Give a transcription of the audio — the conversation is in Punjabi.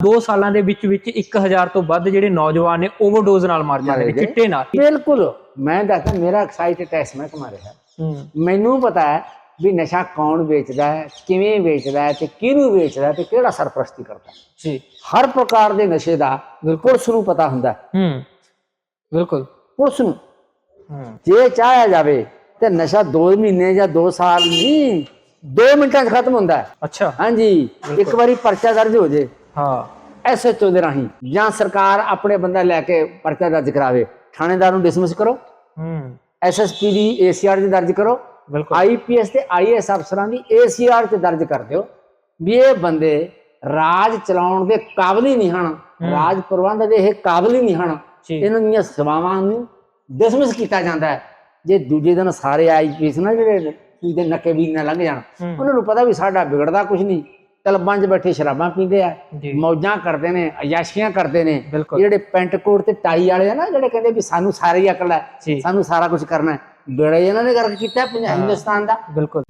2 ਸਾਲਾਂ ਦੇ ਵਿੱਚ ਵਿੱਚ 1000 ਤੋਂ ਵੱਧ ਜਿਹੜੇ ਨੌਜਵਾਨ ਨੇ ਓਵਰਡੋਜ਼ ਨਾਲ ਮਰ ਜਾਂਦੇ ਨੇ। ਚਿੱਟੇ ਨਾਲ। ਬਿਲਕੁਲ। ਮੈਂ ਦੱਸਦਾ ਮੇਰਾ ਐਕਸਾਈਟ ਟੈਸਟ ਮੈਂ ਕਮਾ ਰਿਹਾ। ਹੂੰ। ਮੈਨੂੰ ਪਤਾ ਹੈ ਵੀ ਨਸ਼ਾ ਕੌਣ ਵੇਚਦਾ ਹੈ ਕਿਵੇਂ ਵੇਚਦਾ ਹੈ ਤੇ ਕਿਹਨੂੰ ਵੇਚਦਾ ਹੈ ਤੇ ਕਿਹੜਾ ਸਰਪ੍ਰਸਤੀ ਕਰਦਾ ਹੈ। ਜੀ। ਹਰ ਪ੍ਰਕਾਰ ਦੇ ਨਸ਼ੇ ਦਾ ਪੁਲਿਸ ਨੂੰ ਪਤਾ ਹੁੰਦਾ ਹੈ। ਹੂੰ। ਬਿਲਕੁਲ। ਪੁਲਿਸ ਨੂੰ। ਜੇ ਚਾਹਿਆ ਜਾਵੇ ਤੇ ਨਸ਼ਾ 2 ਮਹੀਨੇ ਜਾਂ 2 ਸਾਲ ਨਹੀਂ 2 ਮਿੰਟਾਂ 'ਚ ਖਤਮ ਹੁੰਦਾ ਹੈ। ਅੱਛਾ। ਹਾਂਜੀ। ਇੱਕ ਵਾਰੀ ਪਰਚਾ ਦਰਜ ਹੋ ਜੇ। ਹਾਂ ਐਸਐਚਓ ਦੇ ਰਾਹੀਂ ਜਾਂ ਸਰਕਾਰ ਆਪਣੇ ਬੰਦਾ ਲੈ ਕੇ ਪਰਚਾ ਦਰਜ ਕਰਾਵੇ ਥਾਣੇਦਾਰ ਨੂੰ ਡਿਸਮਿਸ ਕਰੋ। ਹੂੰ। ਐਸਐਸਪੀ ਦੀ ਏਸੀਆਰ 'ਚ ਦਰਜ ਕਰੋ। ਬਿਲਕੁਲ। ਆਈਪੀਐਸ ਤੇ ਆਈਐਸ ਅਫਸਰਾਂ ਦੀ ਏਸੀਆਰ 'ਚ ਦਰਜ ਕਰ ਦਿਓ। ਵੀ ਇਹ ਬੰਦੇ ਰਾਜ ਚਲਾਉਣ ਦੇ ਕਾਬਲ ਹੀ ਨਹੀਂ ਹਨ। ਰਾਜ ਪ੍ਰਬੰਧ ਦੇ ਇਹ ਕਾਬਲ ਹੀ ਨਹੀਂ ਹਨ। ਇਹਨਾਂ ਦੀਆਂ ਸੇਵਾਵਾਂ ਨੂੰ ਡਿਸਮਿਸ ਕੀਤਾ ਜਾਂਦਾ ਹੈ। ਜੇ ਦੂਜੇ ਦਿਨ ਸਾਰੇ ਆਈਪੀਐਸ ਨਾ ਜਿਹੜੇ ਦੇ ਨੱਕੇ ਵੀ ਨਾ ਲੰਘ ਜਾਣ। ਉਹਨਾਂ ਨੂੰ ਪਤਾ ਵੀ ਸਾਡਾ ਵਿਗੜਦਾ ਕੁਝ ਨਹੀਂ। ਕਲੱਬਾਂ 'ਚ ਬੈਠੇ ਸ਼ਰਾਬਾਂ ਪੀਂਦੇ ਆ ਮੌਜਾਂ ਕਰਦੇ ਨੇ ਅਯਾਸ਼ੀਆਂ ਕਰਦੇ ਨੇ। ਜਿਹੜੇ ਪੈਂਟ ਕੋਟ ਤੇ ਟਾਈ ਵਾਲੇ ਆ ਨਾ ਜਿਹੜੇ ਕਹਿੰਦੇ ਵੀ ਸਾਨੂੰ ਸਾਰੀ ਅਕਲ ਹੈ ਸਾਨੂੰ ਸਾਰਾ ਕੁਝ ਕਰਨਾ ਹੈ ਬੇੜਾ ਇਹਨਾਂ ਨੇ ਕਰਕੇ ਕੀਤਾ ਹਿੰਦੁਸਤਾਨ ਦਾ। ਬਿਲਕੁਲ।